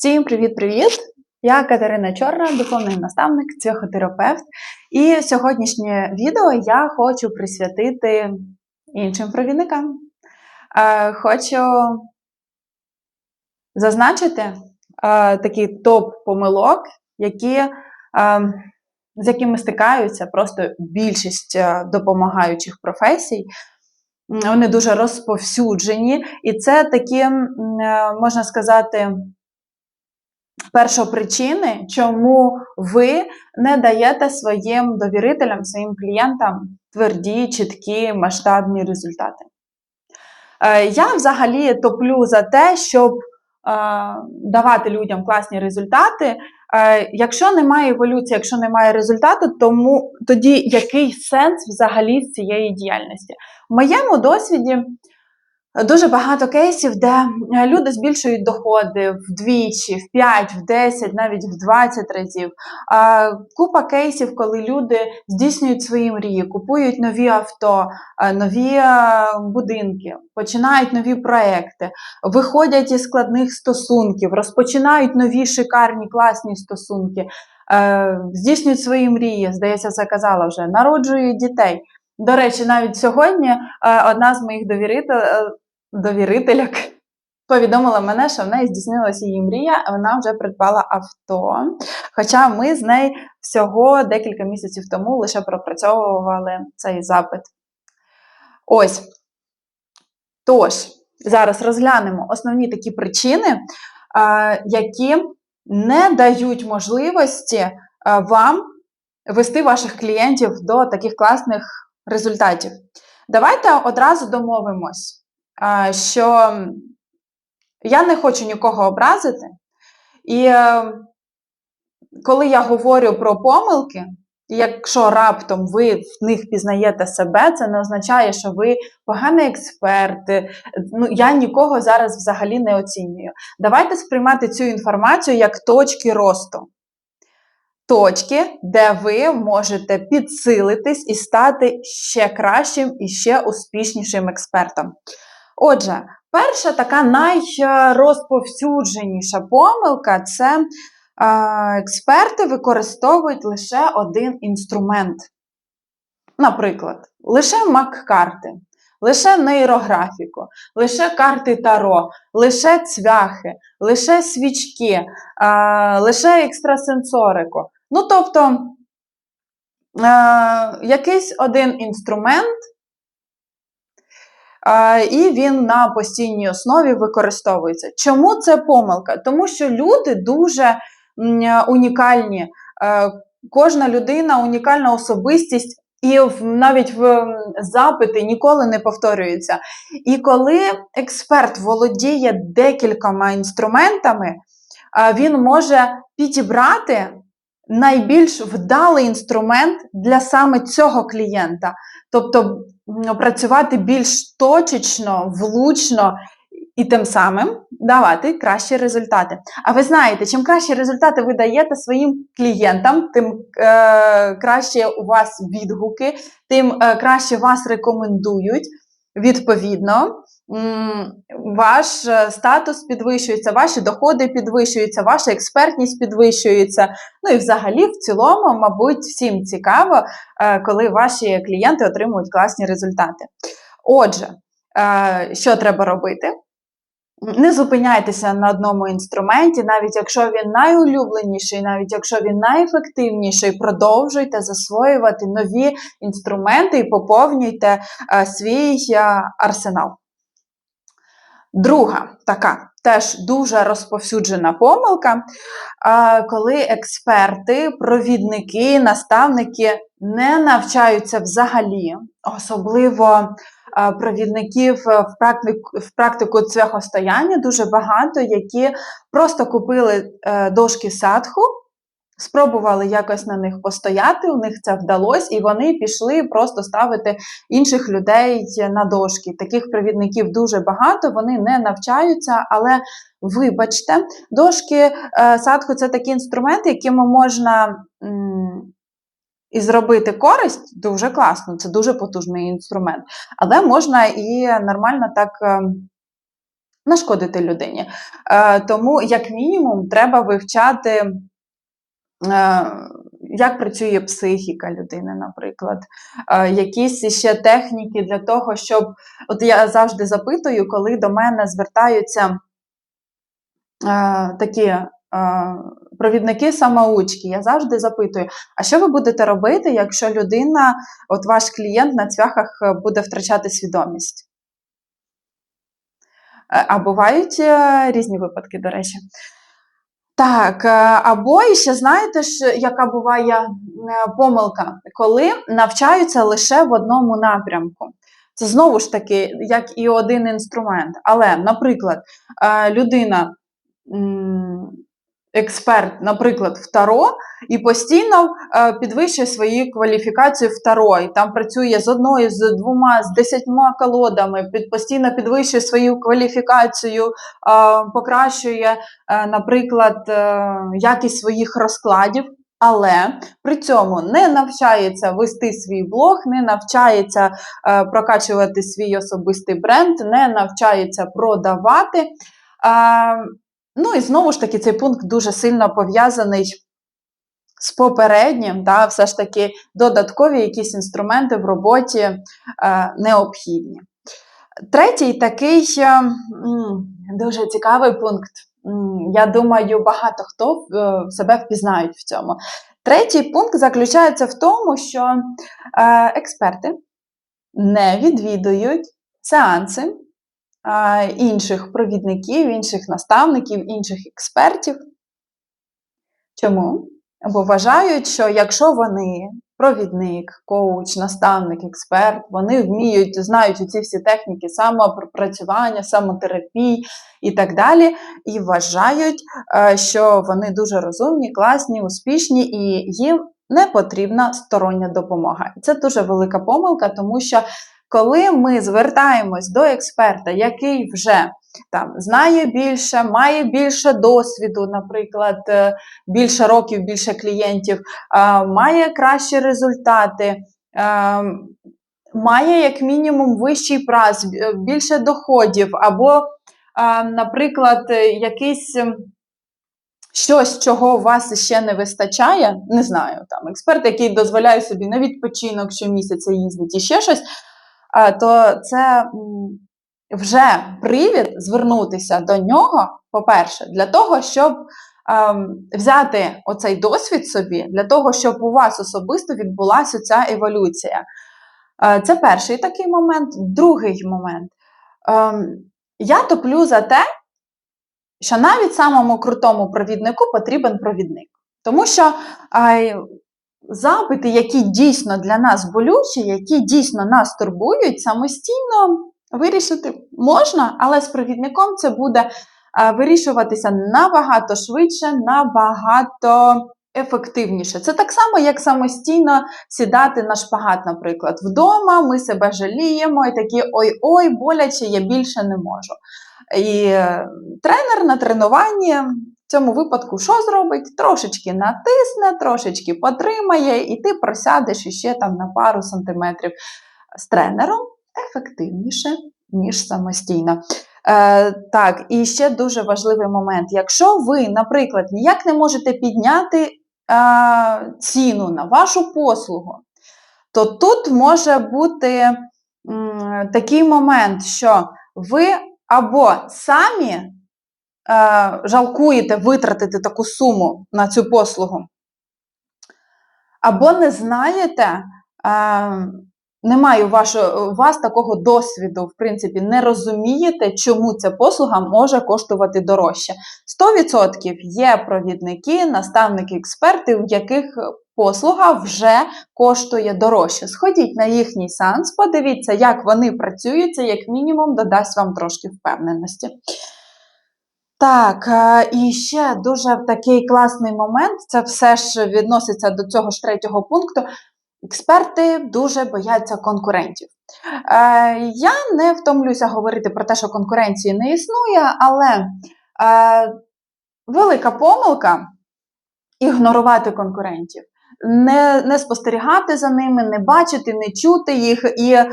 Всім привіт-привіт! Я Катерина Чорна, духовний наставник, психотерапевт. І сьогоднішнє відео я хочу присвятити іншим провідникам. Е, Хочу зазначити е, такі топ-помилок, які, е, з якими стикаються просто більшість допомагаючих професій. Вони дуже розповсюджені, і це такі, можна сказати, першопричини, чому ви не даєте своїм довірителям, своїм клієнтам тверді, чіткі, масштабні результати. Е, Я взагалі топлю за те, щоб е, давати людям класні результати. Е, Якщо немає еволюції, якщо немає результату, тому тоді який сенс взагалі з цієї діяльності? В моєму досвіді дуже багато кейсів, де е, люди збільшують доходи вдвічі, в 5, в 10, навіть в 20 разів. Купа кейсів, коли люди здійснюють свої мрії, купують нові авто, е, нові е, будинки, починають нові проекти, виходять із складних стосунків, розпочинають нові шикарні класні стосунки, здійснюють свої мрії, здається, це казала вже, народжують дітей. До речі, навіть сьогодні одна з моїх довіритель, довірителяк повідомила мене, що в неї здійснилася її мрія, вона вже придбала авто. Хоча ми з нею всього декілька місяців тому лише пропрацьовували цей запит. Ось. Тож, зараз розглянемо основні такі причини, які не дають можливості вам вести ваших клієнтів до таких класних результатів. Давайте одразу домовимось, що я не хочу нікого образити. І е, коли я говорю про помилки, якщо раптом ви в них пізнаєте себе, це не означає, що ви поганий експерт. Ну, я нікого зараз взагалі не оцінюю. Давайте сприймати цю інформацію як точки росту точки, де ви можете підсилитись і стати ще кращим і ще успішнішим експертом. Отже, перша така найрозповсюдженіша помилка це експерти використовують лише один інструмент. Наприклад, лише мак-карти, лише нейрографіку, лише карти Таро, лише цвяхи, лише свічки, лише екстрасенсорику. Ну, тобто, якийсь один інструмент, і він на постійній основі використовується. Чому це помилка? Тому що люди дуже унікальні. Е, Кожна людина унікальна особистість, і навіть в запити ніколи не повторюються. І коли експерт володіє декількома інструментами, він може підібрати найбільш вдалий інструмент для саме цього клієнта. Тобто працювати більш точечно, влучно і тим самим давати кращі результати. А ви знаєте, чим кращі результати ви даєте своїм клієнтам, тим е, краще у вас відгуки, тим е, краще вас рекомендують. Відповідно, ваш е, статус підвищується, ваші доходи підвищуються, ваша експертність підвищується. Ну і взагалі, в цілому, мабуть, всім цікаво, е, коли ваші клієнти отримують класні результати. Отже, е, що треба робити? Не зупиняйтеся на одному інструменті, навіть якщо він найулюбленіший, навіть якщо він найефективніший, продовжуйте засвоювати нові інструменти і поповнюйте е, свій е, арсенал. Друга така теж дуже розповсюджена помилка, е, коли експерти, провідники, наставники не навчаються взагалі, особливо провідників в практику, в практику цвяхостояння дуже багато, які просто купили е, дошки садху, спробували якось на них постояти, у них це вдалося, і вони пішли просто ставити інших людей на дошки. Таких провідників дуже багато, вони не навчаються, але вибачте, дошки е, садху це такі інструменти, якими можна. І зробити користь дуже класно, це дуже потужний інструмент. Але можна і нормально так, е, нашкодити людині. Е, тому, як мінімум, треба вивчати, е, як працює психіка людини, наприклад, якісь ще техніки для того, щоб. От я завжди запитую, коли до мене звертаються такі. Провідники самоучки, я завжди запитую, а що ви будете робити, якщо людина, от ваш клієнт на цвяхах е, буде втрачати свідомість? Е, А бувають е, різні випадки, до речі. Так, або ще знаєте ж, яка буває помилка, коли навчаються лише в одному напрямку. Це знову ж таки, як і один інструмент. Але, наприклад, людина, експерт, наприклад, в Таро, і постійно е, підвищує свою кваліфікацію в Таро, і там працює з одною, з двома, з десятьма колодами, під, постійно підвищує свою кваліфікацію, е, покращує, е, наприклад, якість своїх розкладів. Але при цьому не навчається вести свій блог, не навчається е, прокачувати свій особистий бренд, не навчається продавати. Е, ну і знову ж таки, цей пункт дуже сильно пов'язаний з попереднім, да, все ж таки додаткові якісь інструменти в роботі е, необхідні. Третій такий е, дуже цікавий пункт. Я думаю, багато хто е, себе впізнають в цьому. Третій пункт заключається в тому, що е, експерти не відвідують сеанси інших провідників, інших наставників, інших експертів. Чому? Бо вважають, що якщо вони провідник, коуч, наставник, експерт, вони вміють, знають ці всі техніки самопрацювання, самотерапії і так далі, і вважають, що вони дуже розумні, класні, успішні, і їм не потрібна стороння допомога. І це дуже велика помилка, тому що коли ми звертаємось до експерта, який вже там знає більше, має більше досвіду, наприклад, е, більше років, більше клієнтів, має кращі результати, має як мінімум вищий е, більше доходів, або, наприклад, е, якийсь. Щось, чого у вас ще не вистачає, не знаю, там експерт, який дозволяє собі на відпочинок щомісяця їздить і ще щось, то це вже привід звернутися до нього, по-перше, для того, щоб ем, взяти оцей досвід собі, для того, щоб у вас особисто відбулася ця еволюція. Е, Це перший такий момент. Другий момент. Ем, Я топлю за те, що навіть самому крутому провіднику потрібен провідник. Тому що запити, які дійсно для нас болючі, які дійсно нас турбують, самостійно вирішити можна, але з провідником це буде е, вирішуватися набагато швидше, набагато ефективніше. Це так само, як самостійно сідати на шпагат, наприклад. Вдома ми себе жаліємо і такі ой-ой, боляче, я більше не можу. І е, тренер на тренуванні в цьому випадку що зробить? Трошечки натисне, трошечки потримає, і ти просядеш іще там на пару сантиметрів з тренером ефективніше, ніж самостійно. Е, так, і ще дуже важливий момент. Якщо ви, наприклад, ніяк не можете підняти е, ціну на вашу послугу, то тут може бути м, такий момент, що ви або самі жалкуєте витратити таку суму на цю послугу, або не знаєте, е, немає у, вашого, у вас такого досвіду, в принципі, не розумієте, чому ця послуга може коштувати дорожче. 100% є провідники, наставники, експерти, в яких послуга вже коштує дорожче. Сходіть на їхній сеанс, подивіться, як вони працюють, це як мінімум додасть вам трошки впевненості. Так, е, і ще дуже такий класний момент, це все ж відноситься до цього ж третього пункту. Експерти дуже бояться конкурентів. Е, я не втомлюся говорити про те, що конкуренції не існує, але е, велика помилка ігнорувати конкурентів. Не, не спостерігати за ними, не бачити, не чути їх і е,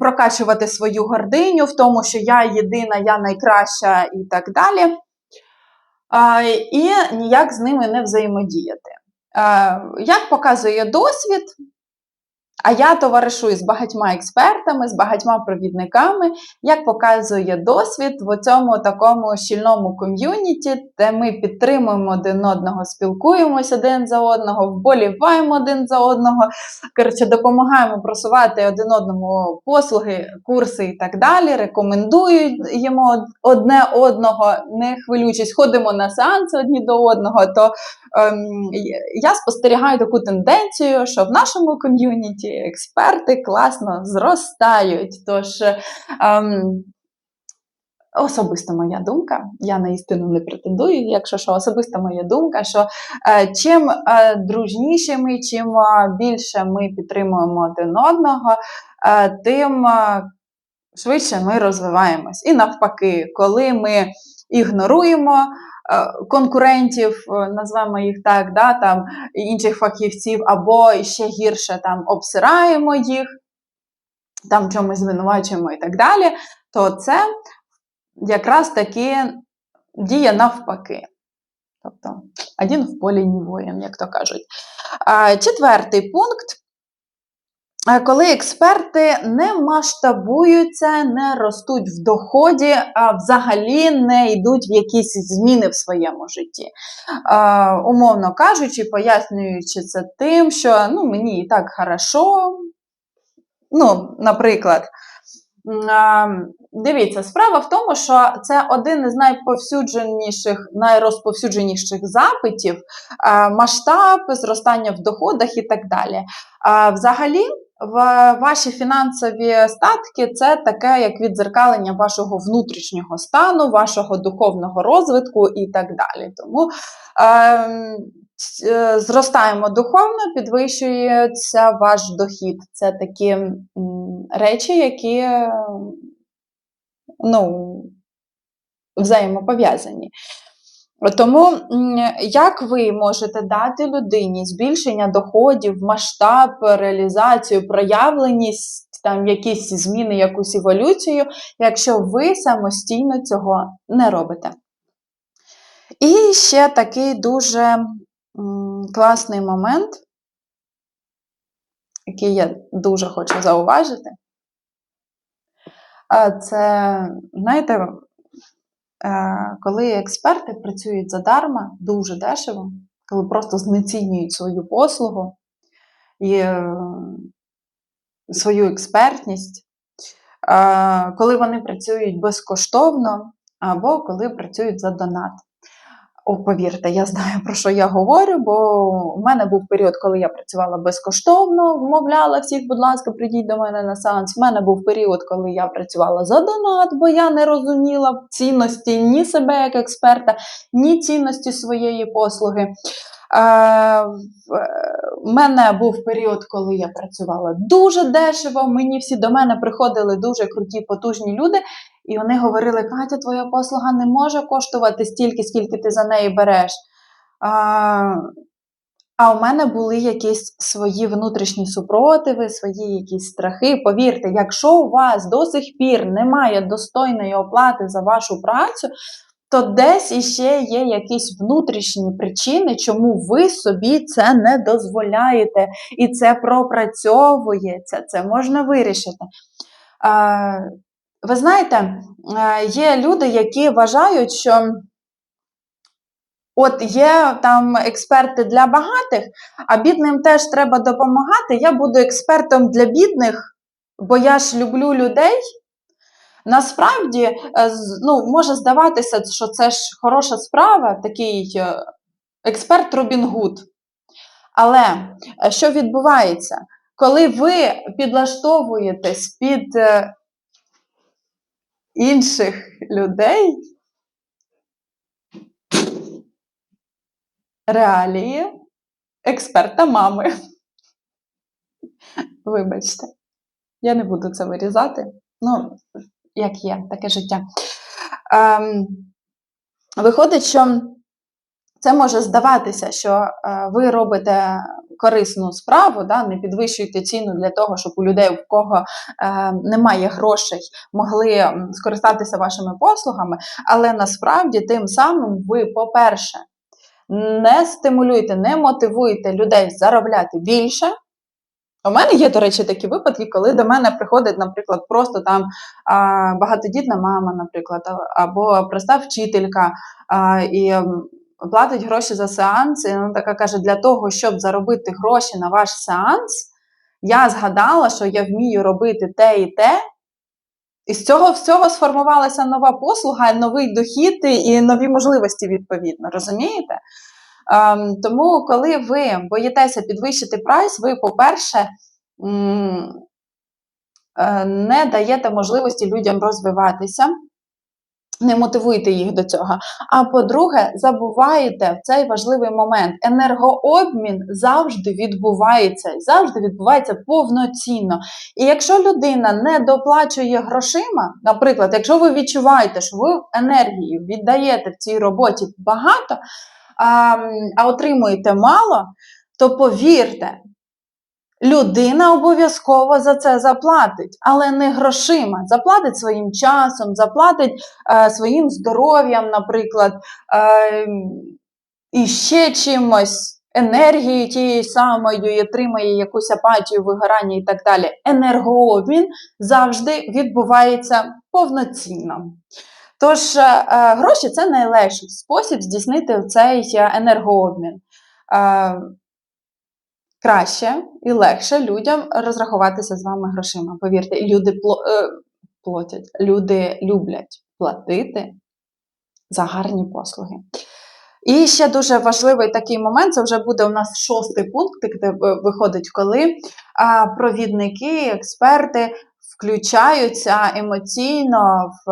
прокачувати свою гординю в тому, що я єдина, я найкраща і так далі. Е, і ніяк з ними не взаємодіяти. Е, як показує досвід, а я товаришую з багатьма експертами, з багатьма провідниками, як показує досвід в цьому такому щільному ком'юніті, де ми підтримуємо один одного, спілкуємося один за одного, вболіваємо один за одного, коротше, допомагаємо просувати один одному послуги, курси і так далі, рекомендуємо одне одного, не хвилюючись, ходимо на сеанси одні до одного, то ем, я спостерігаю таку тенденцію, що в нашому ком'юніті експерти класно зростають. Тож ем, особиста моя думка, я на істину не претендую, якщо що, особиста моя думка, що е, чим е, дружнішими, чим е, більше ми підтримуємо один одного, е, тим е, швидше ми розвиваємось. І навпаки, коли ми ігноруємо е, конкурентів, е, назвемо їх так, да, там, інших фахівців, або ще гірше там обсираємо їх, там чомусь звинувачуємо і так далі, то це якраз таки діє навпаки. Тобто, один в полі не воїн, як то кажуть. Четвертий пункт. Коли експерти не масштабуються, не ростуть в доході, а взагалі не йдуть в якісь зміни в своєму житті. Е, умовно кажучи, пояснюючи це тим, що ну, мені і так хорошо. Ну, наприклад, а, дивіться, справа в тому, що це один із найповсюдженіших, найрозповсюдженіших запитів, а, масштаб, зростання в доходах і так далі. А, взагалі, ваші фінансові статки це таке як віддзеркалення вашого внутрішнього стану, вашого духовного розвитку і так далі. Тому ем, е, зростаємо духовно, підвищується ваш дохід. Це такі м, речі, які ну, взаємопов'язані. Тому як ви можете дати людині збільшення доходів, масштаб, реалізацію, проявленість, там якісь зміни, якусь еволюцію, якщо ви самостійно цього не робите? І ще такий дуже класний момент, який я дуже хочу зауважити. Це, знаєте, коли експерти працюють задарма, дуже дешево, коли просто знецінюють свою послугу і е, свою експертність, е, коли вони працюють безкоштовно, або коли працюють за донат. О, повірте, я знаю, про що я говорю, бо в мене був період, коли я працювала безкоштовно, вмовляла всіх, будь ласка, прийдіть до мене на сеанс. В мене був період, коли я працювала за донат, бо я не розуміла цінності ні себе як експерта, ні цінності своєї послуги. Е, в мене був період, коли я працювала дуже дешево. Мені всі до мене приходили дуже круті, потужні люди, і вони говорили: Катя, твоя послуга не може коштувати стільки, скільки ти за неї береш. А, а у мене були якісь свої внутрішні супротиви, свої якісь страхи. Повірте, якщо у вас до сих пір немає достойної оплати за вашу працю, то десь іще є якісь внутрішні причини, чому ви собі це не дозволяєте, і це пропрацьовується, це можна вирішити. Ви знаєте, є люди, які вважають, що от є там експерти для багатих, а бідним теж треба допомагати. Я буду експертом для бідних, бо я ж люблю людей. Насправді, е, ну, може здаватися, що це ж хороша справа, такий е, експерт Робін Гуд. Але е, що відбувається? Коли ви підлаштовуєтесь під інших людей, реалії експерта мами. Вибачте, я не буду це вирізати. Ну, як є, таке життя. Ем, виходить, що це може здаватися, що е, ви робите корисну справу, да, не підвищуєте ціну для того, щоб у людей, у кого е, немає грошей, могли скористатися вашими послугами, але насправді тим самим ви, по-перше, не стимулюєте, не мотивуєте людей заробляти більше. У мене є, до речі, такі випадки, коли до мене приходить, наприклад, просто там а, багатодітна мама, наприклад, або проста вчителька, а, і платить гроші за сеанс, і вона така каже: для того, щоб заробити гроші на ваш сеанс, я згадала, що я вмію робити те і те. І з цього всього сформувалася нова послуга, новий дохід і нові можливості, відповідно, розумієте? Ем, тому, коли ви боїтеся підвищити прайс, ви, по-перше, е, не даєте можливості людям розвиватися, не мотивуєте їх до цього. А по-друге, забуваєте в цей важливий момент. Енергообмін завжди відбувається, завжди відбувається повноцінно. І якщо людина не доплачує грошима, наприклад, якщо ви відчуваєте, що ви енергії віддаєте в цій роботі багато, а, отримуєте мало, то повірте, людина обов'язково за це заплатить, але не грошима. Заплатить своїм часом, заплатить е, своїм здоров'ям, наприклад, е, і ще чимось. Енергією тією самою і отримає якусь апатію, вигорання і так далі. Енергообмін завжди відбувається повноцінно. Тож, е, е, гроші це найлегший спосіб здійснити цей е, енергообмін. Краще і легше людям розрахуватися з вами грошима. Повірте, люди платять, люди люблять платити за гарні послуги. І ще дуже важливий такий момент, це вже буде у нас шостий пункт, де виходить, коли провідники, експерти включаються емоційно в,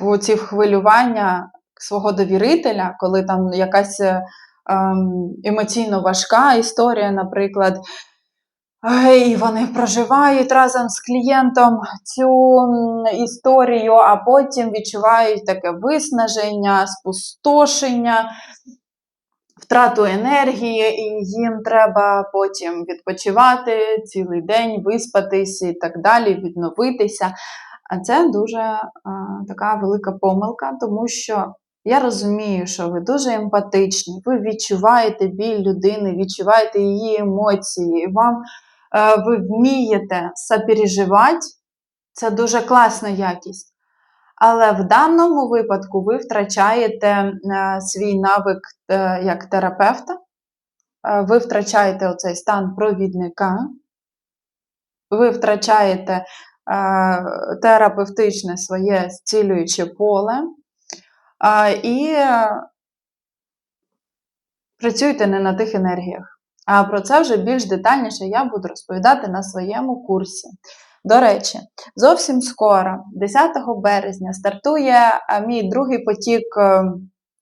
в ці хвилювання свого довірителя, коли там якась е, ем, емоційно важка історія, наприклад. І вони проживають разом з клієнтом цю історію, а потім відчувають таке виснаження, спустошення, втрату енергії, і їм треба потім відпочивати цілий день, виспатись і так далі, відновитися. А це дуже а, така велика помилка, тому що я розумію, що ви дуже емпатичні, ви відчуваєте біль людини, відчуваєте її емоції, вам е, ви вмієте сопереживати, це дуже класна якість. Але в даному випадку ви втрачаєте е, свій навик е, як терапевта, е, ви втрачаєте оцей стан провідника, ви втрачаєте терапевтичне своє зцілююче поле і працюєте не на тих енергіях. А про це вже більш детальніше я буду розповідати на своєму курсі. До речі, зовсім скоро, 10 березня, стартує мій другий потік, е,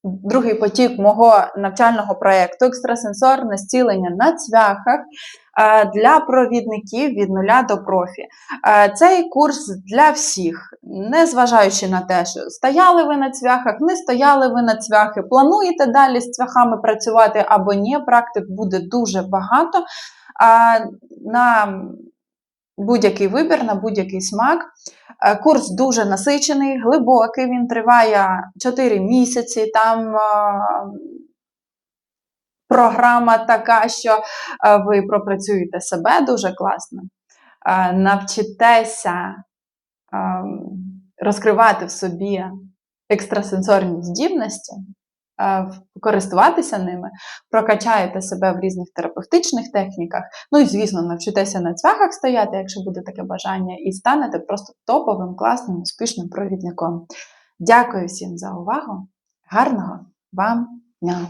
другий потік мого навчального проєкту екстрасенсорне зцілення на цвяхах е, для провідників від нуля до профі. Е, Цей курс для всіх, незважаючи на те, що стояли ви на цвяхах, не стояли ви на цвяхи, плануєте далі з цвяхами працювати або ні, практик буде дуже багато. На будь-який вибір, на будь-який смак. Е, Курс дуже насичений, глибокий, він триває 4 місяці. Там е, програма така, що е, ви пропрацюєте себе дуже класно, навчитеся е, розкривати в собі екстрасенсорні здібності, користуватися ними, прокачаєте себе в різних терапевтичних техніках. Ну і, звісно, навчитеся на цвяхах стояти, якщо буде таке бажання, і станете просто топовим, класним, успішним провідником. Дякую всім за увагу. Гарного вам дня!